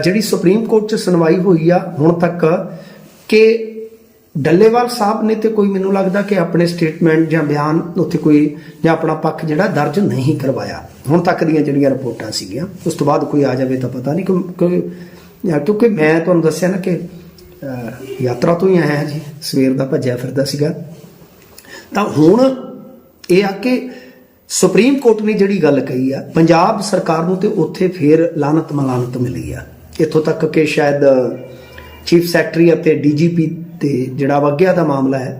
ਜਿਹੜੀ supreme court 'ਚ ਸੁਣਵਾਈ ਹੋਈ ਆ ਹੁਣ ਤੱਕ, ਕਿ ਡੱਲੇਵਾਲ ਸਾਹਿਬ ਨੇ ਤੇ ਕੋਈ ਮੈਨੂੰ ਲੱਗਦਾ ਕਿ ਆਪਣੇ ਸਟੇਟਮੈਂਟ ਜਾਂ ਬਿਆਨ ਉੱਥੇ ਕੋਈ ਜਾਂ ਆਪਣਾ ਪੱਖ ਜਿਹੜਾ ਦਰਜ ਨਹੀਂ ਕਰਵਾਇਆ। ਹੁਣ ਤੱਕ ਦੀਆਂ ਜਿਹੜੀਆਂ ਰਿਪੋਰਟਾਂ ਸੀਗੀਆਂ, ਉਸ ਤੋਂ ਬਾਅਦ ਕੋਈ ਆ ਜਾਵੇ ਤਾਂ ਪਤਾ ਨਹੀਂ ਕਿ- ਕਿ ਕਿਉਂਕਿ ਮੈਂ ਤੁਹਾਨੂੰ ਦੱਸਿਆ ਨਾ ਕਿ ਯਾਤਰਾ ਤੋਂ ਹੀ ਆਇਆ ਜੀ, ਸਵੇਰ ਦਾ ਭੱਜਿਆ ਫਿਰਦਾ ਸੀਗਾ। ਤਾਂ ਹੁਣ ਇਹ ਆ ਕਿ ਸੁਪਰੀਮ ਕੋਰਟ ਨੇ ਜਿਹੜੀ ਗੱਲ ਕਹੀ ਆ, ਪੰਜਾਬ ਸਰਕਾਰ ਨੂੰ ਤੇ ਉੱਥੇ ਫੇਰ ਲਾਨਤ ਮਲਾਨਤ ਮਿਲੀ ਆ। ਇੱਥੋਂ ਤੱਕ ਕਿ ਸ਼ਾਇਦ ਚੀਫ ਸੈਕਟਰੀ ਅਤੇ ਡੀਜੀਪੀ ਤੇ ਜਿਹੜਾ ਵਗਿਆ ਦਾ ਮਾਮਲਾ ਹੈ,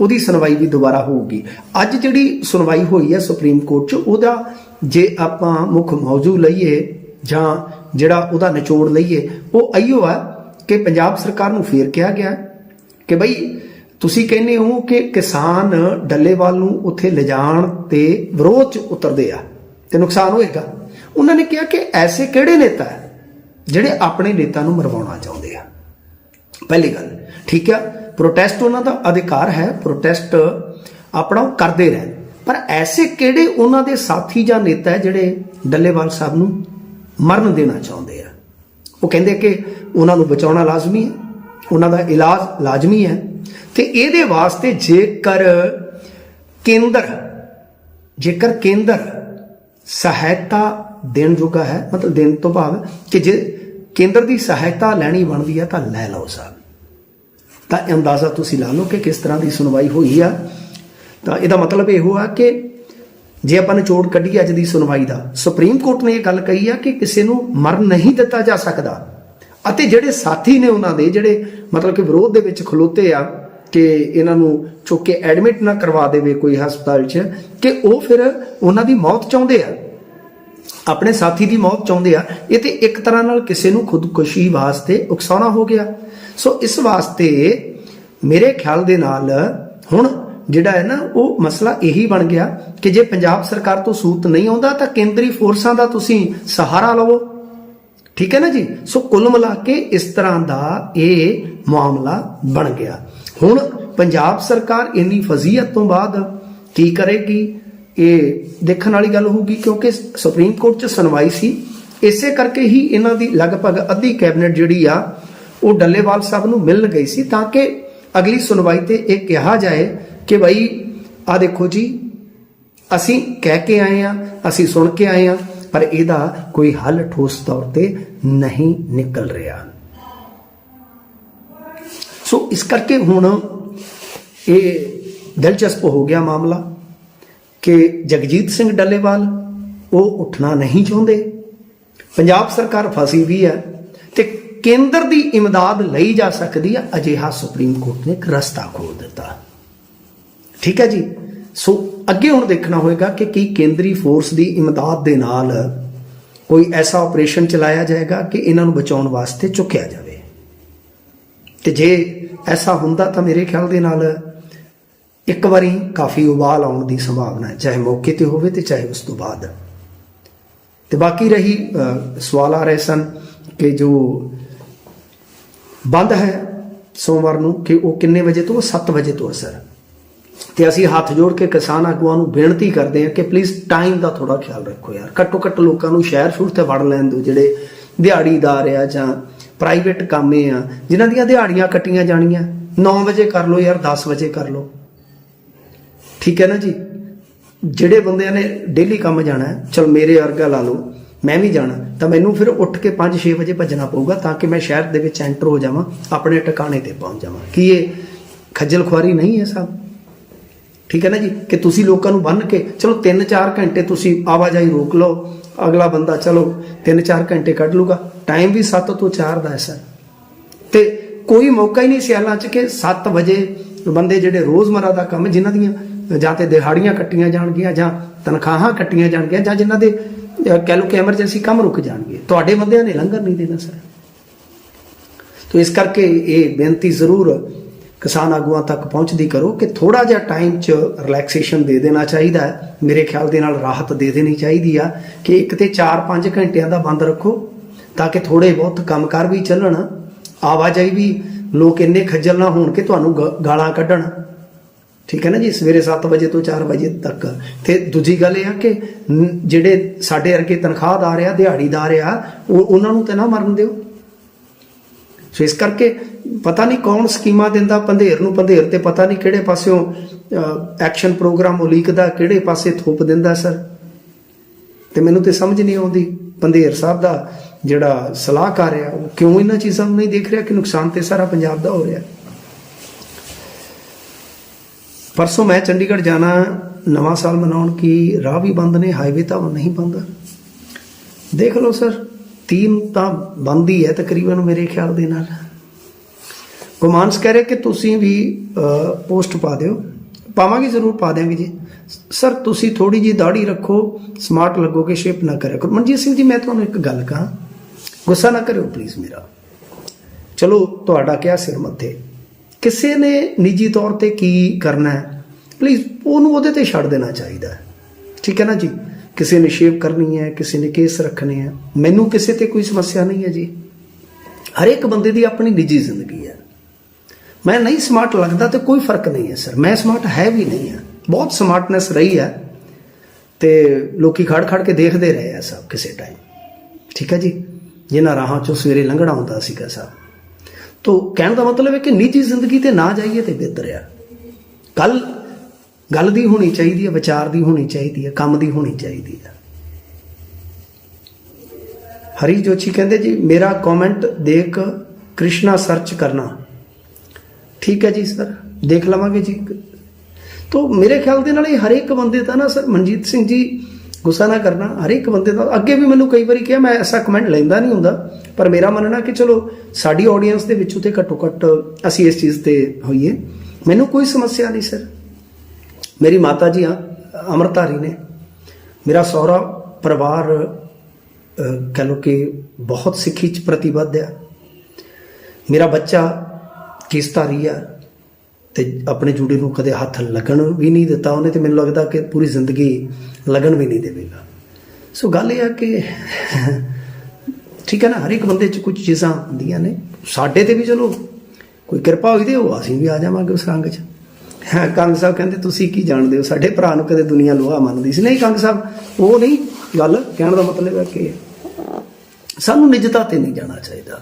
ਉਹਦੀ ਸੁਣਵਾਈ ਵੀ ਦੁਬਾਰਾ ਹੋਊਗੀ। ਅੱਜ ਜਿਹੜੀ ਸੁਣਵਾਈ ਹੋਈ ਹੈ ਸੁਪਰੀਮ ਕੋਰਟ 'ਚ, ਉਹਦਾ ਜੇ ਆਪਾਂ ਮੁੱਖ ਮੌਜੂ ਲਈਏ ਜਾਂ ਜਿਹੜਾ ਉਹਦਾ ਨਿਚੋੜ ਲਈਏ, ਉਹ ਆਈਓ ਆ ਕਿ ਪੰਜਾਬ ਸਰਕਾਰ ਨੂੰ ਫੇਰ ਕਿਹਾ ਗਿਆ ਕਿ ਬਈ ਤੁਸੀਂ ਕਹਿੰਦੇ ਹੋ ਕਿ ਕਿਸਾਨ ਡੱਲੇਵਾਲ ਨੂੰ ਉੱਥੇ ਲਿਜਾਣ ਤੇ ਵਿਰੋਧ ਚ ਉਤਰਦੇ ਆ ਤੇ ਨੁਕਸਾਨ ਹੋਏਗਾ। ਉਹਨਾਂ ਨੇ ਕਿਹਾ ਕਿ ਐਸੇ ਕਿਹੜੇ ਨੇਤਾ ਹੈ ਜਿਹੜੇ ਆਪਣੇ ਨੇਤਾ ਨੂੰ ਮਰਵਾਉਣਾ ਚਾਹੁੰਦੇ ਆ। ਪਹਿਲੀ ਗੱਲ, ਠੀਕ ਆ ਪ੍ਰੋਟੈਸਟ ਉਹਨਾਂ ਦਾ ਅਧਿਕਾਰ ਹੈ ਪ੍ਰੋਟੈਸਟ ਆਪਣਾ ਉਹ ਕਰਦੇ ਰਹਿਣ। ਪਰ ਐਸੇ ਕਿਹੜੇ ਉਹਨਾਂ ਦੇ ਸਾਥੀ ਜਾਂ ਨੇਤਾ ਜਿਹੜੇ ਡੱਲੇਵਾਲ ਸਾਹਿਬ ਨੂੰ ਮਰਨ ਦੇਣਾ ਚਾਹੁੰਦੇ ਆ? ਉਹ ਕਹਿੰਦੇ ਕਿ ਉਹਨਾਂ ਨੂੰ ਬਚਾਉਣਾ ਲਾਜ਼ਮੀ ਹੈ, ਉਹਨਾਂ ਦਾ ਇਲਾਜ ਲਾਜ਼ਮੀ ਹੈ ਤੇ ਇਹਦੇ ਵਾਸਤੇ ਜੇਕਰ ਕੇਂਦਰ ਜੇਕਰ ਕੇਂਦਰ ਸਹਾਇਤਾ ਦੇਣ ਜੋਗਾ ਹੈ, ਮਤਲਬ ਦੇਣ ਤੋਂ ਭਾਵ ਕਿ ਜੇ ਕੇਂਦਰ ਦੀ ਸਹਾਇਤਾ ਲੈਣੀ ਬਣਦੀ ਹੈ ਤਾਂ ਲੈ ਲਓ ਸਾਹਿਬ ਤਾਂ ਅੰਦਾਜ਼ਾ ਤੁਸੀਂ ਲਾ ਲਓ ਕਿ ਕਿਸ ਤਰ੍ਹਾਂ ਦੀ ਸੁਣਵਾਈ ਹੋਈ ਆ। ਤਾਂ ਇਹਦਾ ਮਤਲਬ ਇਹੋ ਆ ਕਿ ਜੇ ਆਪਾਂ ਨਿਚੋੜ ਕੱਢੀ ਅੱਜ ਦੀ ਸੁਣਵਾਈ ਦਾ, ਸੁਪਰੀਮ ਕੋਰਟ ਨੇ ਇਹ ਗੱਲ ਕਹੀ ਆ ਕਿ ਕਿਸੇ ਨੂੰ ਮਰਨ ਨਹੀਂ ਦਿੱਤਾ ਜਾ ਸਕਦਾ। ਅਤੇ ਜਿਹੜੇ ਸਾਥੀ ਨੇ ਉਹਨਾਂ ਦੇ, ਜਿਹੜੇ ਮਤਲਬ ਕਿ ਵਿਰੋਧ ਦੇ ਵਿੱਚ ਖਲੋਤੇ ਆ ਕਿ ਇਹਨਾਂ ਨੂੰ ਚੁੱਕ ਕੇ ਐਡਮਿਟ ਨਾ ਕਰਵਾ ਦੇਵੇ ਕੋਈ ਹਸਪਤਾਲ 'ਚ, ਕਿ ਉਹ ਫਿਰ ਉਹਨਾਂ ਦੀ ਮੌਤ ਚਾਹੁੰਦੇ ਆ। ਆਪਣੇ ਸਾਥੀ ਦੀ ਮੌਤ ਚਾਹੁੰਦੇ ਆ, ਇਹ ਤੇ ਇੱਕ ਤਰ੍ਹਾਂ ਨਾਲ ਕਿਸੇ ਨੂੰ ਖੁਦਕੁਸ਼ੀ ਵਾਸਤੇ ਉਕਸਾਉਣਾ ਹੋ ਗਿਆ। ਸੋ ਇਸ ਵਾਸਤੇ ਮੇਰੇ ਖਿਆਲ ਦੇ ਨਾਲ ਹੁਣ ਜਿਹੜਾ ਹੈ ਨਾ, ਉਹ ਮਸਲਾ ਇਹੀ ਬਣ ਗਿਆ ਕਿ ਜੇ ਪੰਜਾਬ ਸਰਕਾਰ ਤੋਂ ਸੂਤ ਨਹੀਂ ਆਉਂਦਾ, ਤਾਂ ਕੇਂਦਰੀ ਫੋਰਸਾਂ ਦਾ ਤੁਸੀਂ ਸਹਾਰਾ ਲਵੋ। ਠੀਕ ਹੈ ਨਾ ਜੀ? ਸੋ ਕੁੱਲ ਮਿਲਾ ਕੇ ਇਸ ਤਰ੍ਹਾਂ ਦਾ ਇਹ ਮਾਮਲਾ ਬਣ ਗਿਆ। ਹੁਣ ਪੰਜਾਬ ਸਰਕਾਰ ਇੰਨੀ ਫਜ਼ੀਅਤ ਤੋਂ ਬਾਅਦ ਕੀ ਕਰੇਗੀ? ਇਹ ਦੇਖਣ ਵਾਲੀ ਗੱਲ ਹੋਊਗੀ ਕਿਉਂਕਿ ਸੁਪਰੀਮ ਕੋਰਟ 'ਚ ਸੁਣਵਾਈ ਸੀ, ਇਸੇ ਕਰਕੇ ਹੀ ਇਹਨਾਂ ਦੀ ਲਗਭਗ ਅੱਧੀ ਕੈਬਨਿਟ ਜਿਹੜੀ ਆ, ਉਹ ਡੱਲੇਵਾਲ ਸਾਹਿਬ ਨੂੰ ਮਿਲ ਗਈ ਸੀ ਤਾਂ ਕਿ ਅਗਲੀ ਸੁਣਵਾਈ ਤੇ ਇਹ ਕਿਹਾ ਜਾਏ ਕਿ ਭਾਈ ਆ ਦੇਖੋ ਜੀ, ਅਸੀਂ ਕਹਿ ਕੇ ਆਏ ਆ, ਅਸੀਂ ਸੁਣ ਕੇ ਆਏ ਆ, ਪਰ ਇਹਦਾ ਕੋਈ ਹੱਲ ਠੋਸ ਤੌਰ ਤੇ ਨਹੀਂ ਨਿਕਲ ਰਿਹਾ। ਸੋ ਇਸ ਕਰਕੇ ਹੁਣ ਇਹ ਦਿਲਚਸਪ ਹੋ ਗਿਆ ਮਾਮਲਾ। ਕਿ ਜਗਜੀਤ ਸਿੰਘ ਡੱਲੇਵਾਲ ਉਹ ਉੱਠਣਾ ਨਹੀਂ ਚਾਹੁੰਦੇ। ਪੰਜਾਬ ਸਰਕਾਰ ਫਸੀ ਵੀ ਹੈ ਤੇ ਕੇਂਦਰ ਦੀ ਇਮਦਾਦ ਲਈ ਜਾ ਸਕਦੀ ਹੈ, ਅਜਿਹਾ ਸੁਪਰੀਮ ਕੋਰਟ ਨੇ ਇੱਕ ਰਸਤਾ ਖੋਲ ਦਿੱਤਾ। ਠੀਕ ਹੈ ਜੀ? ਸੋ ਅੱਗੇ ਹੁਣ ਦੇਖਣਾ ਹੋਏਗਾ ਕਿ ਕੀ ਕੇਂਦਰੀ ਫੋਰਸ ਦੀ ਇਮਦਾਦ ਦੇ ਨਾਲ ਕੋਈ ਐਸਾ ਆਪਰੇਸ਼ਨ ਚਲਾਇਆ ਜਾਏਗਾ ਕਿ ਇਹਨਾਂ ਨੂੰ ਬਚਾਉਣ ਵਾਸਤੇ ਚੁੱਕਿਆ ਜਾਵੇ। ਤੇ ਜੇ ਐਸਾ ਹੁੰਦਾ ਤਾਂ ਮੇਰੇ ਖਿਆਲ ਦੇ ਨਾਲ ਇੱਕ ਵਾਰੀ ਕਾਫੀ ਉਬਾਲ ਆਉਣ ਦੀ ਸੰਭਾਵਨਾ ਹੈ, ਚਾਹੇ ਮੌਕੇ ਤੇ ਹੋਵੇ ਤੇ ਚਾਹੇ ਉਸ ਤੋਂ ਬਾਅਦ। ਤੇ ਬਾਕੀ ਰਹੀ ਸਵਾਲ ਆ ਰਹੇ ਸਨ ਕਿ ਜੋ ਬੰਦ ਹੈ ਸੋਮਵਾਰ ਨੂੰ, ਕਿ ਉਹ ਕਿੰਨੇ ਵਜੇ ਤੋਂ 7 ਵਜੇ ਤੋਂ ਅਸਰ ਸਰ ਤੇ ਅਸੀਂ ਹੱਥ ਜੋੜ ਕੇ ਕਿਸਾਨ ਆਗੂਆਂ ਨੂੰ ਬੇਨਤੀ ਕਰਦੇ ਹਾਂ ਕਿ ਪਲੀਜ਼ ਟਾਈਮ ਦਾ ਥੋੜਾ ਖਿਆਲ ਰੱਖੋ ਯਾਰ। ਘੱਟੋ ਘੱਟ ਲੋਕਾਂ ਨੂੰ ਸ਼ਹਿਰ ਸ਼ੁਰ ਤੇ ਵੜ ਲੈਣ ਦਿਓ, ਜਿਹੜੇ ਦਿਹਾੜੀਦਾਰ ਆ ਜਾਂ ਪ੍ਰਾਈਵੇਟ ਕਾਮੇ ਆ, ਜਿਨ੍ਹਾਂ ਦੀਆਂ ਦਿਹਾੜੀਆਂ ਕੱਟੀਆਂ ਜਾਣੀਆਂ। 9 ਵਜੇ ਕਰ ਲਓ ਯਾਰ 10 ਵਜੇ ਕਰ ਲਓ। ਠੀਕ ਹੈ ਨਾ ਜੀ? ਜਿਹੜੇ ਬੰਦਿਆਂ ਨੇ ਡੇਲੀ ਕੰਮ ਜਾਣਾ ਹੈ, ਚਲ ਮੇਰੇ ਵਰਗਾ ਲਾ ਲਓ, ਮੈਂ ਵੀ ਜਾਣਾ, ਤਾਂ ਮੈਨੂੰ ਫਿਰ ਉੱਠ ਕੇ 5-6 ਵਜੇ ਭੱਜਣਾ ਪਊਗਾ ਤਾਂ ਕਿ ਮੈਂ ਸ਼ਹਿਰ ਦੇ ਵਿੱਚ ਐਂਟਰ ਹੋ ਜਾਵਾਂ, ਆਪਣੇ ਟਿਕਾਣੇ ਤੇ ਪਹੁੰਚ ਜਾਵਾਂ। ਕੀ ਇਹ ਖੱਜਲ ਖੁਆਰੀ ਨਹੀਂ ਹੈ ਸਾਹਿਬ ਠੀਕ ਹੈ ਨਾ ਜੀ? ਕਿ ਤੁਸੀਂ ਲੋਕਾਂ ਨੂੰ ਬੰਨ ਕੇ, ਚਲੋ 3-4 ਘੰਟੇ ਤੁਸੀਂ ਆਵਾਜਾਈ ਰੋਕ ਲਓ, ਅਗਲਾ ਬੰਦਾ ਚਲੋ 3-4 ਘੰਟੇ ਕੱਢ ਲੂਗਾ ਟਾਈਮ ਵੀ 7 ਤੋਂ 4 ਦਾ ਹੈ ਸਰ। ਤੇ ਕੋਈ ਮੌਕਾ ਹੀ ਨਹੀਂ ਸਿਆਲਾਂ 'ਚ ਕਿ 7 ਵਜੇ ਬੰਦੇ ਜਿਹੜੇ ਰੋਜ਼ਮਰਾ ਦਾ ਕੰਮ, ਜਿਨ੍ਹਾਂ ਦੀਆਂ ਜਾਂ ਤੇ ਦਿਹਾੜੀਆਂ ਕੱਟੀਆਂ ਜਾਣਗੀਆਂ ਜਾਂ ਤਨਖਾਹਾਂ ਕੱਟੀਆਂ ਜਾਣਗੀਆਂ ਜਾਂ ਜਿਨ੍ਹਾਂ ਦੇ ਕਹਿ ਲਓ ਕਿ ਐਮਰਜੈਂਸੀ ਕੰਮ ਰੁਕ ਜਾਣਗੇ। ਤੁਹਾਡੇ ਬੰਦਿਆਂ ਨੇ ਲੰਗਰ ਨਹੀਂ ਦੇਣਾ, ਸਰ। ਤੋ ਇਸ ਕਰਕੇ ਇਹ ਬੇਨਤੀ ਜ਼ਰੂਰ ਕਿਸਾਨ ਆਗੂਆਂ ਤੱਕ ਪਹੁੰਚਦੀ ਕਰੋ ਕਿ ਥੋੜਾ ਜਿਹਾ ਟਾਈਮ 'ਚ ਰਿਲੈਕਸੇਸ਼ਨ ਦੇ ਦੇਣਾ ਚਾਹੀਦਾ ਹੈ। ਮੇਰੇ ਖਿਆਲ ਦੇ ਨਾਲ ਰਾਹਤ ਦੇ ਦੇਣੀ ਚਾਹੀਦੀ ਆ ਕਿ ਇੱਕ ਤੇ 4-5 ਘੰਟਿਆਂ ਦਾ ਬੰਦ ਰੱਖੋ ਤਾਂ ਕਿ ਥੋੜੇ ਬਹੁਤ ਕੰਮਕਾਰ ਵੀ ਚੱਲਣ, ਆਵਾਜਾਈ ਵੀ ਲੋਕ ਇੰਨੇ ਖੱਜਲ ਨਾ ਹੋਣ ਕਿ ਤੁਹਾਨੂੰ ਗ- ਗਾਲਾਂ ਕੱਢਣ। ਠੀਕ ਹੈ ਨਾ ਜੀ? ਸਵੇਰੇ 7 ਵਜੇ ਤੋਂ 4 ਵਜੇ ਤੱਕ। ਤੇ ਦੂਜੀ ਗੱਲ ਇਹ ਆ ਕਿ ਜਿਹੜੇ ਸਾਡੇ ਵਰਗੇ ਤਨਖਾਹਦਾਰ ਆ, ਦਿਹਾੜੀਦਾਰ ਆ ਉਹਨਾਂ ਨੂੰ ਤੇ ਨਾ ਮਰਨ ਦਿਓ। ਸੋ ਇਸ ਕਰਕੇ ਪਤਾ ਨਹੀਂ ਕੌਣ ਸਕੀਮਾਂ ਦਿੰਦਾ, ਪੰਧੇਰ ਨੂੰ ਪੰਧੇਰ ਤੇ ਪਤਾ ਨਹੀਂ ਕਿਹੜੇ ਪਾਸਿਓਂ ਐਕਸ਼ਨ ਪ੍ਰੋਗਰਾਮ ਉਲੀਕਦਾ, ਕਿਹੜੇ ਪਾਸੇ ਥੋਪ ਦਿੰਦਾ ਸਰ। ਤੇ ਮੈਨੂੰ ਤੇ ਸਮਝ ਨਹੀਂ ਆਉਂਦੀ ਪੰਧੇਰ ਸਾਹਿਬ ਦਾ ਜਿਹੜਾ ਸਲਾਹਕਾਰ ਆ, ਉਹ ਕਿਉਂ ਇਹਨਾਂ ਚੀਜ਼ਾਂ ਨੂੰ ਨਹੀਂ ਦੇਖ ਰਿਹਾ ਕਿ ਨੁਕਸਾਨ ਤੇ ਸਾਰਾ ਪੰਜਾਬ ਦਾ ਹੋ ਰਿਹਾ? ਪਰਸੋਂ ਮੈਂ ਚੰਡੀਗੜ੍ਹ ਜਾਣਾ, ਨਵਾਂ ਸਾਲ ਮਨਾਉਣ ਕੀ ਰਾਹ ਵੀ ਬੰਦ ਨੇ ਹਾਈਵੇ ਤਾਂ ਨਹੀਂ ਬੰਦ? ਦੇਖ ਲਓ ਸਰ ਤੀਨ ਤਾਂ ਬੰਦ ਹੀ ਹੈ ਤਕਰੀਬਨ ਮੇਰੇ ਖਿਆਲ ਦੇ ਨਾਲ। ਗੁਮਾਨਸ ਕਹਿ ਰਹੇ ਕਿ ਤੁਸੀਂ ਵੀ ਪੋਸਟ ਪਾ ਦਿਓ। ਪਾਵਾਂਗੇ ਜ਼ਰੂਰ, ਪਾ ਦਿਆਂਗੇ ਜੀ। ਸਰ ਤੁਸੀਂ ਥੋੜੀ ਜੀ ਦਾੜੀ ਰੱਖੋ ਸਮਾਰਟ ਲੱਗੋਗੇ ਸ਼ੇਪ ਨਾ ਕਰਿਆ ਕਰੋ। ਮਨਜੀਤ ਸਿੰਘ ਜੀ, ਮੈਂ ਤੁਹਾਨੂੰ ਇੱਕ ਗੱਲ ਕਹਾਂ। ਗੁੱਸਾ ਨਾ ਕਰਿਓ ਪਲੀਜ਼ ਮੇਰਾ। ਚਲੋ, ਤੁਹਾਡਾ ਕਿਹਾ ਸਿਰ ਮੱਥੇ? ਕਿਸੇ ਨੇ ਨਿੱਜੀ ਤੌਰ ਤੇ ਕੀ ਕਰਨਾ ਹੈ? ਪਲੀਜ਼ ਉਹਨੂੰ ਉਹਦੇ ਤੇ ਛੱਡ ਦੇਣਾ ਚਾਹੀਦਾ ਹੈ। ਠੀਕ ਹੈ ਨਾ ਜੀ? ਕਿਸੇ ਨੇ ਸ਼ੇਵ ਕਰਨੀ ਹੈ, ਕਿਸੇ ਨੇ ਕੇਸ ਰੱਖਣੇ ਹੈ। ਮੈਨੂੰ ਕਿਸੇ ਤੇ ਕੋਈ ਸਮੱਸਿਆ ਨਹੀਂ ਹੈ ਜੀ। ਹਰ ਇੱਕ ਬੰਦੇ ਦੀ ਆਪਣੀ ਨਿੱਜੀ ਜ਼ਿੰਦਗੀ ਹੈ। ਮੈਂ ਨਹੀਂ ਸਮਾਰਟ ਲੱਗਦਾ ਤੇ ਕੋਈ ਫ਼ਰਕ ਨਹੀਂ ਹੈ ਸਰ ਮੈਂ ਸਮਾਰਟ ਹੈ ਵੀ ਨਹੀਂ ਹੈ। ਬਹੁਤ ਸਮਾਰਟਨੈਸ ਰਹੀ ਹੈ ਤੇ ਲੋਕੀ ਖੜ ਖੜ ਕੇ ਦੇਖਦੇ ਰਹੇ ਆ ਸਭ ਕਿਸੇ ਟਾਈਮ ਠੀਕ ਹੈ ਜੀ? ਜਿਨ੍ਹਾਂ ਰਾਹਾਂ ਚੋਂ ਸਵੇਰੇ ਲੰਘਣਾ ਹੁੰਦਾ ਸੀਗਾ ਸਭ। ਤੋ ਕਹਿਣ ਦਾ ਮਤਲਬ ਹੈ ਕਿ ਨਿੱਜੀ ਜ਼ਿੰਦਗੀ ਤੇ ਨਾ ਜਾਈਏ ਤੇ ਬਿਹਤਰ ਆ ਗੱਲ ਗੱਲ ਦੀ ਹੋਣੀ ਚਾਹੀਦੀ ਹੈ, ਵਿਚਾਰ ਦੀ ਹੋਣੀ ਚਾਹੀਦੀ ਹੈ, ਕੰਮ ਦੀ ਹੋਣੀ ਚਾਹੀਦੀ ਹੈ। ਹਰੀ ਜੋਸ਼ੀ ਕਹਿੰਦੇ, ਜੀ, ਮੇਰਾ ਕਮੈਂਟ ਦੇਖ ਕ੍ਰਿਸ਼ਨਾ ਸਰਚ ਕਰਨਾ। ਠੀਕ ਹੈ ਜੀ ਸਰ, ਦੇਖ ਲਵਾਂਗੇ ਜੀ। ਤੋ ਮੇਰੇ ਖਿਆਲ ਦੇ ਨਾਲ ਇਹ ਹਰੇਕ ਬੰਦੇ ਦਾ ਨਾ ਸਰ, ਮਨਜੀਤ ਸਿੰਘ ਜੀ ਗੁੱਸਾ ਨਾ ਕਰਨਾ। ਹਰੇਕ ਬੰਦੇ ਦਾ, ਅੱਗੇ ਵੀ ਮੈਨੂੰ ਕਈ ਵਾਰੀ ਕਿਹਾ, ਮੈਂ ਐਸਾ ਕਮੈਂਟ ਲੈਂਦਾ ਨਹੀਂ ਹੁੰਦਾ। ਪਰ ਮੇਰਾ ਮੰਨਣਾ ਕਿ ਚਲੋ ਸਾਡੀ ਆਡੀਅנס ਦੇ ਵਿੱਚੋਂ ਤੇ ਘੱਟੋ ਘੱਟ ਅਸੀਂ ਇਸ ਚੀਜ਼ ਤੇ ਹੋਈਏ। ਮੈਨੂੰ ਕੋਈ ਸਮੱਸਿਆ ਨਹੀਂ ਸਰ ਮੇਰੀ ਮਾਤਾ ਜੀ ਆ ਅਮਰਤਾਰੀ ਨੇ। ਮੇਰਾ ਸਹੁਰਾ ਪਰਿਵਾਰ ਅਹ, ਕਹਿ ਲਓ ਕਿ ਬਹੁਤ ਸਿੱਖੀ ਚ ਪ੍ਰਤੀਬੱਧ ਆ। ਮੇਰਾ ਬੱਚਾ ਕਿਸਤਾਰੀ ਆ ਤੇ ਆਪਣੇ ਜੂੜੇ ਨੂੰ ਕਦੇ ਹੱਥ ਲੱਗਣ ਵੀ ਨਹੀਂ ਦਿੱਤਾ ਉਹਨੇ ਤੇ ਮੈਨੂੰ ਲੱਗਦਾ ਕਿ ਪੂਰੀ ਜ਼ਿੰਦਗੀ ਲੱਗਣ ਵੀ ਨਹੀਂ ਦੇਵੇਗਾ। ਸੋ ਗੱਲ ਇਹ ਆ ਕਿ ਠੀਕ ਹੈ ਨਾ? ਹਰ ਇੱਕ ਬੰਦੇ 'ਚ ਕੁਝ ਚੀਜ਼ਾਂ ਹੁੰਦੀਆਂ ਨੇ। ਸਾਡੇ ਤੇ ਵੀ ਚਲੋ ਕੋਈ ਕਿਰਪਾ ਹੋਈ ਤੇ ਉਹ ਅਸੀਂ ਵੀ ਆ ਜਾਵਾਂਗੇ ਉਸ ਰੰਗ 'ਚ। ਹਾਂ, ਕੰਗ ਸਾਹਿਬ ਕਹਿੰਦੇ, ਤੁਸੀਂ ਕੀ ਜਾਣਦੇ ਹੋ? ਸਾਡੇ ਭਰਾ ਨੂੰ ਕਦੇ ਦੁਨੀਆ ਲੋਹਾ ਮੰਨਦੀ ਸੀ। ਨਹੀਂ ਕੰਗ ਸਾਹਿਬ, ਉਹ ਨਹੀਂ ਗੱਲ, ਕਹਿਣ ਦਾ ਮਤਲਬ ਹੈ ਕਿ ਸਾਨੂੰ ਨਿਜਤਾ ਤੇ ਨਹੀਂ ਜਾਣਾ ਚਾਹੀਦਾ।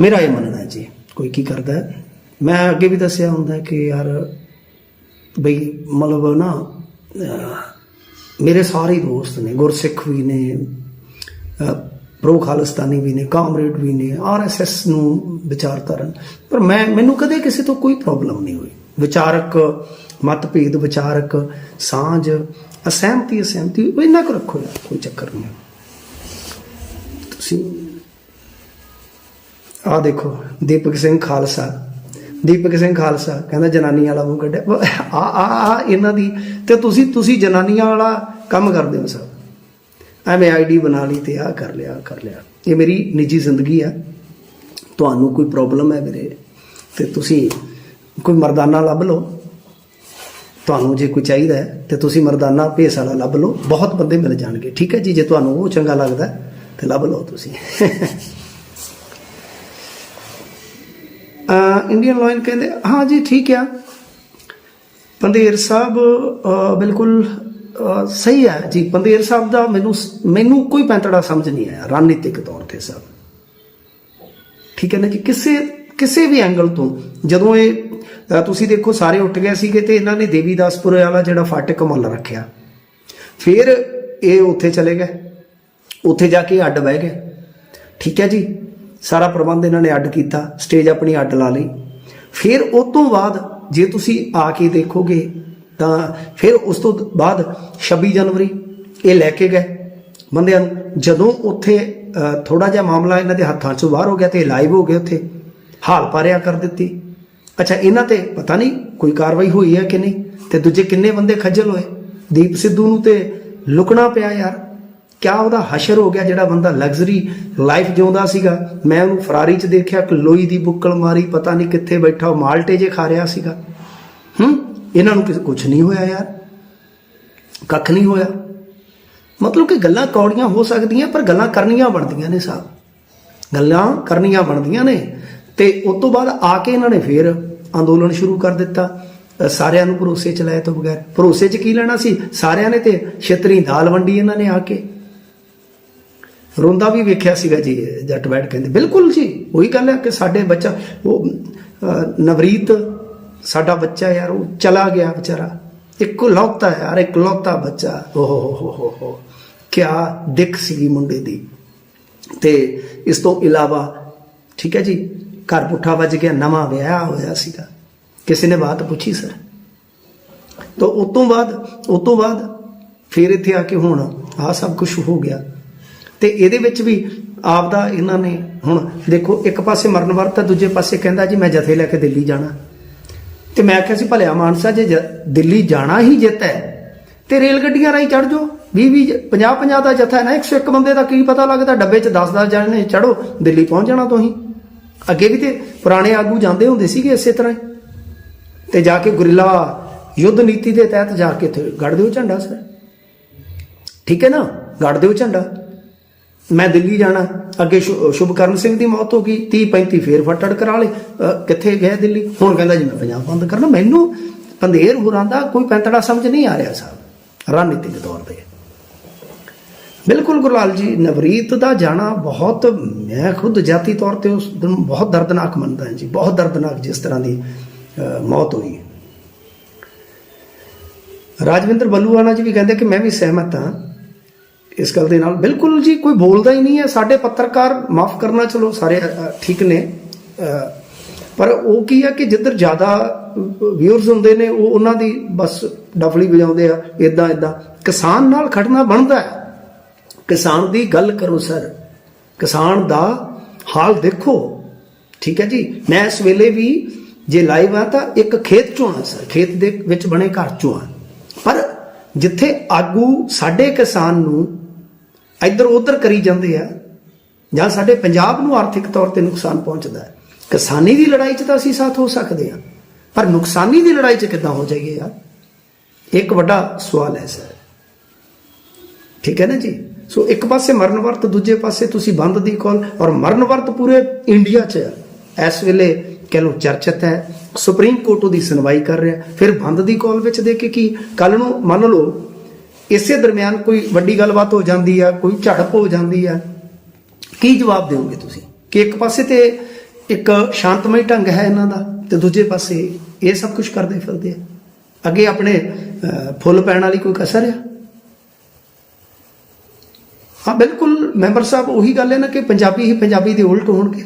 ਮੇਰਾ ਇਹ ਮੰਨਣਾ ਹੈ ਜੀ, ਕੋਈ ਕੀ ਕਰਦਾ ਹੈ? ਮੈਂ ਅੱਗੇ ਵੀ ਦੱਸਿਆ ਹੁੰਦਾ ਕਿ ਯਾਰ ਬਈ ਮਤਲਬ ਨਾ ਮੇਰੇ ਸਾਰੇ ਦੋਸਤ ਨੇ, ਗੁਰਸਿੱਖ ਵੀ ਨੇ ਪ੍ਰੋ ਖਾਲਿਸਤਾਨੀ ਵੀ ਨੇ, ਕਾਮਰੇਡ ਵੀ ਨੇ ਆਰਐਸਐਸ ਨੂੰ ਵਿਚਾਰਧਾਰਨ ਪਰ ਮੈਂ, ਮੈਨੂੰ ਕਦੇ ਕਿਸੇ ਤੋਂ ਕੋਈ ਪ੍ਰੋਬਲਮ ਨਹੀਂ ਹੋਈ। ਵਿਚਾਰਕ, ਮਤਭੇਦ, ਵਿਚਾਰਕ, ਸਾਂਝ, ਅਸਹਿਮਤੀ ਅਸਹਿਮਤੀ, ਉਹ ਇੰਨਾ ਕੁ ਰੱਖੋ ਯਾਰ, ਕੋਈ ਚੱਕਰ ਨਹੀਂ। ਤੁਸੀਂ ਆ ਦੇਖੋ, ਦੀਪਕ ਸਿੰਘ ਖਾਲਸਾ। ਦੀਪਕ ਸਿੰਘ ਖਾਲਸਾ ਕਹਿੰਦਾ ਜਨਾਨੀਆਂ ਵਾਲਾ ਮੂੰਹ ਕੱਢਿਆ। ਆ ਆ ਆ ਇਹਨਾਂ ਦੀ ਤੇ ਤੁਸੀਂ ਤੁਸੀਂ ਜਨਾਨੀਆਂ ਵਾਲਾ ਕੰਮ ਕਰਦੇ ਹੋ ਸਰ। ਐਵੇਂ ਆਈਡੀ ਬਣਾ ਲਈ ਤੇ ਆ ਕਰ ਲਿਆ ਆਹ ਕਰ ਲਿਆ। ਇਹ ਮੇਰੀ ਨਿੱਜੀ ਜ਼ਿੰਦਗੀ ਆ। ਤੁਹਾਨੂੰ ਕੋਈ ਪ੍ਰੋਬਲਮ ਹੈ ਮੇਰੇ ਤੇ ਤੁਸੀਂ ਕੋਈ ਮਰਦਾਨਾ ਲੱਭ ਲਓ। ਤੁਹਾਨੂੰ ਜੇ ਕੋਈ ਚਾਹੀਦਾ ਹੈ ਤੇ ਤੁਸੀਂ ਮਰਦਾਨਾ ਭੇਸ ਵਾਲਾ ਲੱਭ ਲਓ। ਬਹੁਤ ਬੰਦੇ ਮਿਲ ਜਾਣਗੇ ਠੀਕ ਹੈ ਜੀ? ਜੇ ਤੁਹਾਨੂੰ ਉਹ ਚੰਗਾ ਲੱਗਦਾ ਹੈ, ਤੇ ਲੱਭ ਲਓ ਤੁਸੀਂ। ਇੰਡੀਅਨ ਲਾਇਨ ਕਹਿੰਦੇ ਹਾਂ ਜੀ ਠੀਕ ਆ। ਪੰਦੇਰ ਸਾਹਿਬ ਬਿਲਕੁਲ ਸਹੀ ਹੈ ਜੀ ਪੰਦੇਰ ਸਾਹਿਬ ਦਾ ਮੈਨੂੰ ਮੈਨੂੰ ਕੋਈ ਪੈਂਤੜਾ ਸਮਝ ਨਹੀਂ ਆਇਆ, ਰਣਨੀਤਿਕ ਤੌਰ ਤੇ ਸਭ ਠੀਕ ਹੈ ਨਾ ਜੀ, ਕਿਸੇ ਕਿਸੇ ਵੀ ਐਂਗਲ ਤੋਂ, ਜਦੋਂ ਇਹ ਤੁਸੀਂ ਦੇਖੋ, ਸਾਰੇ ਉੱਠ ਗਏ ਸੀਗੇ ਤੇ ਇਹਨਾਂ ਨੇ ਦੇਵੀਦਾਸਪੁਰ ਵਾਲਾ ਜਿਹੜਾ ਫਾਟਕ ਮੁੱਲ ਰੱਖਿਆ। ਫਿਰ ਇਹ ਉੱਥੇ ਚਲੇ ਗਏ, ਉੱਥੇ ਜਾ ਕੇ ਅੱਡ ਬਹਿ ਗਏ। ਠੀਕ ਹੈ ਜੀ, ਸਾਰਾ ਪ੍ਰਬੰਧ ਇਹਨਾਂ ਨੇ ਅੱਡ ਕੀਤਾ ਸਟੇਜ ਆਪਣੀ ਅੱਡ ਲਾ ਲਈ। ਫਿਰ ਉਸ ਤੋਂ ਬਾਅਦ, ਜੇ ਤੁਸੀਂ ਆ ਕੇ ਦੇਖੋਗੇ ਤਾਂ ਫਿਰ ਉਸ ਤੋਂ ਬਾਅਦ 26 ਜਨਵਰੀ ਇਹ ਲੈ ਕੇ ਗਏ। ਬੰਦਿਆਂ ਨੂੰ ਜਦੋਂ ਉੱਥੇ ਥੋੜਾ ਜਿਹਾ ਮਾਮਲਾ ਇਹਨਾਂ ਦੇ ਹੱਥਾਂ ਚੋਂ ਬਾਹਰ ਹੋ ਗਿਆ ਤੇ ਲਾਈਵ ਹੋ ਗਏ ਉੱਥੇ। ਹਾਲ ਪਾਰਿਆ ਕਰ ਦਿੱਤੀ। ਅੱਛਾ, ਇਹਨਾਂ ਤੇ ਪਤਾ ਨਹੀਂ ਕੋਈ ਕਾਰਵਾਈ ਹੋਈ ਹੈ ਕਿ ਨਹੀਂ? ਤੇ ਦੂਜੇ ਕਿੰਨੇ ਬੰਦੇ ਖੱਜਲ ਹੋਏ? ਦੀਪ ਸਿੱਧੂ ਨੂੰ ਤੇ ਲੁਕਣਾ ਪਿਆ ਯਾਰ। ਕਿਆ ਉਹਦਾ ਹਸ਼ਰ ਹੋ ਗਿਆ ਜਿਹੜਾ ਬੰਦਾ ਲਗਜ਼ਰੀ ਲਾਈਫ ਜਿਉਂਦਾ ਸੀਗਾ? ਮੈਂ ਉਹਨੂੰ ਫਰਾਰੀ 'ਚ ਦੇਖਿਆ ਕਿ ਲੋਈ ਦੀ ਬੁੱਕਲ ਮਾਰੀ, ਪਤਾ ਨਹੀਂ ਕਿੱਥੇ ਬੈਠਾ, ਉਹ ਮਾਲਟੇ ਜੇ ਖਾ ਰਿਹਾ ਸੀਗਾ। ਹੂੰ? ਇਹਨਾਂ ਨੂੰ ਕੁਝ ਨਹੀਂ ਹੋਇਆ ਯਾਰ। ਕੱਖ ਨਹੀਂ ਹੋਇਆ। ਮਤਲਬ ਕਿ ਗੱਲਾਂ ਕੌੜੀਆਂ ਹੋ ਸਕਦੀਆਂ, ਪਰ ਗੱਲਾਂ ਕਰਨੀਆਂ ਬਣਦੀਆਂ ਨੇ ਸਾਹਿਬ ਗੱਲਾਂ ਕਰਨੀਆਂ ਬਣਦੀਆਂ ਨੇ। ਤੇ ਉਸ ਤੋਂ ਬਾਅਦ ਆ ਕੇ ਇਹਨਾਂ ਨੇ ਫੇਰ ਅੰਦੋਲਨ ਸ਼ੁਰੂ ਕਰ ਦਿੱਤਾ। ਸਾਰਿਆਂ ਨੂੰ ਭਰੋਸੇ ਚ ਲਾਇਆ ਤੋਂ ਬਗੈਰ। ਭਰੋਸੇ ਚ ਕੀ ਲੈਣਾ ਸੀ? ਸਾਰਿਆਂ ਨੇ ਤੇ ਛਤਰੀ ਦਾਲ ਵੰਡੀ ਇਹਨਾਂ ਨੇ ਆ ਕੇ। ਰੋਂਦਾ ਵੀ ਵੇਖਿਆ ਸੀਗਾ ਜੀ, ਜੱਟ ਬੈਠ ਕਹਿੰਦੇ, ਬਿਲਕੁਲ ਜੀ, ਉਹੀ ਗੱਲ ਹੈ ਕਿ ਸਾਡੇ ਬੱਚਾ, ਉਹ ਨਵਰੀਤ ਸਾਡਾ ਬੱਚਾ ਯਾਰ ਉਹ ਚਲਾ ਗਿਆ ਵਿਚਾਰਾ। ਇੱਕੋ ਲੌਤਾ ਯਾਰ ਇੱਕ ਲੌਤਾ ਬੱਚਾ। ਓ ਹੋ ਹੋ ਹੋ ਹੋ। ਕਿਆ ਦਿੱਖ ਸੀਗੀ ਮੁੰਡੇ ਦੀ। ਤੇ ਇਸ ਤੋਂ ਇਲਾਵਾ ਠੀਕ ਹੈ ਜੀ ਘਰ ਪੁੱਠਾ ਵੱਜ ਗਿਆ ਨਵਾਂ ਵਿਆਹ ਹੋਇਆ ਸੀਗਾ। ਕਿਸੇ ਨੇ ਬਾਤ ਪੁੱਛੀ ਸਰ? ਤਾਂ ਉਸ ਤੋਂ ਬਾਅਦ ਉਸ ਤੋਂ ਬਾਅਦ ਫਿਰ ਇੱਥੇ ਆ ਕੇ ਹੁਣ ਆ ਸਭ ਕੁਝ ਹੋ ਗਿਆ। ਤੇ ਇਹਦੇ ਵਿੱਚ ਵੀ ਆਪਦਾ ਇਹਨਾਂ ਨੇ ਹੁਣ ਦੇਖੋ ਇੱਕ ਪਾਸੇ ਮਰਨ ਵਰਤ ਹੈ ਦੂਜੇ ਪਾਸੇ ਕਹਿੰਦਾ ਜੀ ਮੈਂ ਜਥੇ ਲੈ ਕੇ ਦਿੱਲੀ ਜਾਣਾ। ਤੇ ਮੈਂ ਆਖਿਆ ਸੀ, ਭਲਿਆ ਮਾਨਸਾ ਜੇ ਜ- ਦਿੱਲੀ ਜਾਣਾ ਹੀ ਜਿੱਤ ਹੈ, ਤੇ ਰੇਲ ਗੱਡੀਆਂ ਰਾਹੀਂ ਚੜ ਜਾਓ। 20 20 50 50 ਦਾ ਜਥਾ ਹੈ ਨਾ 101 ਬੰਦੇ ਦਾ ਕੀ ਪਤਾ ਲੱਗਦਾ, ਡੱਬੇ 'ਚ 10 10 ਜਣੇ ਚੜੋ ਦਿੱਲੀ ਪਹੁੰਚ ਜਾਣਾ ਤੁਸੀਂ। ਅੱਗੇ ਵੀ ਤੇ ਪੁਰਾਣੇ ਆਗੂ ਜਾਂਦੇ ਹੁੰਦੇ ਸੀਗੇ ਇਸੇ ਤਰ੍ਹਾਂ ਹੀ। ਤੇ ਜਾ ਕੇ ਗੁਰਿਲਾ ਯੁੱਧ ਨੀਤੀ ਦੇ ਤਹਿਤ ਜਾ ਕੇ ਇੱਥੇ ਗੱਡ ਦਿਓ ਝੰਡਾ, ਸਰ। ਠੀਕ ਹੈ ਨਾ? ਗੜ ਦਿਓ ਝੰਡਾ। ਮੈਂ ਦਿੱਲੀ ਜਾਣਾ। ਅੱਗੇ ਸ਼ੁ- ਸ਼ੁਭਕਰਨ ਸਿੰਘ ਦੀ ਮੌਤ ਹੋ ਗਈ। 30 35 ਫੇਰ ਫਟੜ ਕਰਾ ਲਏ। ਕਿੱਥੇ ਗਏ ਦਿੱਲੀ? ਹੁਣ ਕਹਿੰਦਾ ਜੀ ਮੈਂ ਪੰਜਾਬ ਬੰਦ ਕਰਨਾ। ਮੈਨੂੰ ਪੰਧੇਰ ਹੋਰਾਂ ਦਾ ਕੋਈ ਪੈਂਤੜਾ ਸਮਝ ਨਹੀਂ ਆ ਰਿਹਾ ਸਾਹਿਬ, ਰਣਨੀਤਿਕ ਤੌਰ ਤੇ। ਬਿਲਕੁਲ ਗੁਰਲਾਲ ਜੀ, ਨਵਰੀਤ ਦਾ ਜਾਣਾ ਬਹੁਤ, ਮੈਂ ਖੁਦ ਜਾਤੀ ਤੌਰ ਤੇ ਉਸ ਦਿਨ ਬਹੁਤ ਦਰਦਨਾਕ ਮੰਨਦਾ ਹਾਂ ਜੀ, ਬਹੁਤ ਦਰਦਨਾਕ ਜਿਸ ਤਰ੍ਹਾਂ ਦੀ ਮੌਤ ਹੋਈ। ਰਾਜਵਿੰਦਰ ਬੱਲੂਆਣਾ ਜੀ ਵੀ ਕਹਿੰਦੇ ਕਿ ਮੈਂ ਵੀ ਸਹਿਮਤ ਹਾਂ ਇਸ ਗੱਲ ਦੇ ਨਾਲ। ਬਿਲਕੁਲ ਜੀ, ਕੋਈ ਬੋਲਦਾ ਹੀ ਨਹੀਂ ਹੈ। ਸਾਡੇ ਪੱਤਰਕਾਰ ਮਾਫ ਕਰਨਾ, ਚਲੋ ਸਾਰੇ ਠੀਕ ਨੇ। ਪਰ ਉਹ ਕੀ ਆ ਕਿ ਜਿੱਧਰ ਜ਼ਿਆਦਾ ਵਿਊਅਰਸ ਹੁੰਦੇ ਨੇ, ਉਹ ਉਹਨਾਂ ਦੀ ਬਸ ਡਫਲੀ ਵਜਾਉਂਦੇ ਆ ਇਦਾਂ ਇਦਾਂ ਕਿਸਾਨ ਨਾਲ ਖੜਨਾ ਬਣਦਾ ਹੈ। ਕਿਸਾਨ ਦੀ ਗੱਲ ਕਰੋ, ਸਰ। ਕਿਸਾਨ ਦਾ ਹਾਲ ਦੇਖੋ। ਠੀਕ ਹੈ ਜੀ? ਮੈਂ ਇਸ ਵੇਲੇ ਵੀ ਜੇ ਲਾਈਵ ਆ ਤਾਂ ਇੱਕ ਖੇਤ ਚੋਂ ਆ, ਸਰ। ਖੇਤ ਦੇ ਵਿੱਚ ਬਣੇ ਘਰ ਚੋਂ ਆ। ਪਰ ਜਿੱਥੇ ਆਗੂ ਸਾਡੇ ਕਿਸਾਨ ਨੂੰ ਇੱਧਰ ਉੱਧਰ ਕਰੀ ਜਾਂਦੇ ਆ। ਜਾਂ ਸਾਡੇ ਪੰਜਾਬ ਨੂੰ ਆਰਥਿਕ ਤੌਰ ਤੇ ਨੁਕਸਾਨ ਪਹੁੰਚਦਾ ਹੈ। ਕਿਸਾਨੀ ਦੀ ਲੜਾਈ 'ਚ ਤਾਂ ਅਸੀਂ ਸਾਥ ਹੋ ਸਕਦੇ ਆ ਪਰ ਨੁਕਸਾਨੀ ਦੀ ਲੜਾਈ 'ਚ ਕਿੱਦਾਂ ਹੋ ਜਾਈਏ ਯਾਰ? ਇੱਕ ਵੱਡਾ ਸਵਾਲ ਹੈ, ਸਰ। ਠੀਕ ਹੈ ਨਾ ਜੀ? ਸੋ ਇੱਕ ਪਾਸੇ ਮਰਨ ਵਰਤ, ਦੂਜੇ ਪਾਸੇ ਤੁਸੀਂ ਬੰਦ ਦੀ ਕਾਲ ਔਰ ਮਰਨ ਵਰਤ ਪੂਰੇ ਇੰਡੀਆ 'ਚ ਹੈ। ਇਸ ਵੇਲੇ ਕਹਿ ਲਓ ਚਰਚਿਤ ਹੈ। ਸੁਪਰੀਮ ਕੋਰਟ ਉਹਦੀ ਸੁਣਵਾਈ ਕਰ ਰਿਹਾ। ਫਿਰ ਬੰਦ ਦੀ ਕਾਲ ਵਿੱਚ ਦੇ ਕੇ? ਕੀ ਕੱਲ ਨੂੰ ਮੰਨ ਲਓ ਇਸੇ ਦਰਮਿਆਨ ਕੋਈ ਵੱਡੀ ਗੱਲਬਾਤ ਹੋ ਜਾਂਦੀ ਆ, ਕੋਈ ਝੜਪ ਹੋ ਜਾਂਦੀ ਆ, ਕੀ ਜਵਾਬ ਦਿਓਗੇ ਤੁਸੀਂ? ਕਿ ਇੱਕ ਪਾਸੇ ਤੇ ਇੱਕ ਸ਼ਾਂਤਮਈ ਢੰਗ ਹੈ ਇਹਨਾਂ ਦਾ ਤੇ ਦੂਜੇ ਪਾਸੇ ਇਹ ਸਭ ਕੁਝ ਕਰਦੇ ਫਿਰਦੇ ਆ। ਅੱਗੇ ਆਪਣੇ ਫੁੱਲ ਪੈਣ ਵਾਲੀ ਕੋਈ ਕਸਰ ਆ? ਹਾਂ, ਬਿਲਕੁਲ ਮੈਂਬਰ ਸਾਹਿਬ, ਉਹੀ ਗੱਲ ਹੈ ਨਾ ਕਿ ਪੰਜਾਬੀ ਹੀ ਪੰਜਾਬੀ ਦੇ ਉਲਟ ਹੋਣਗੇ।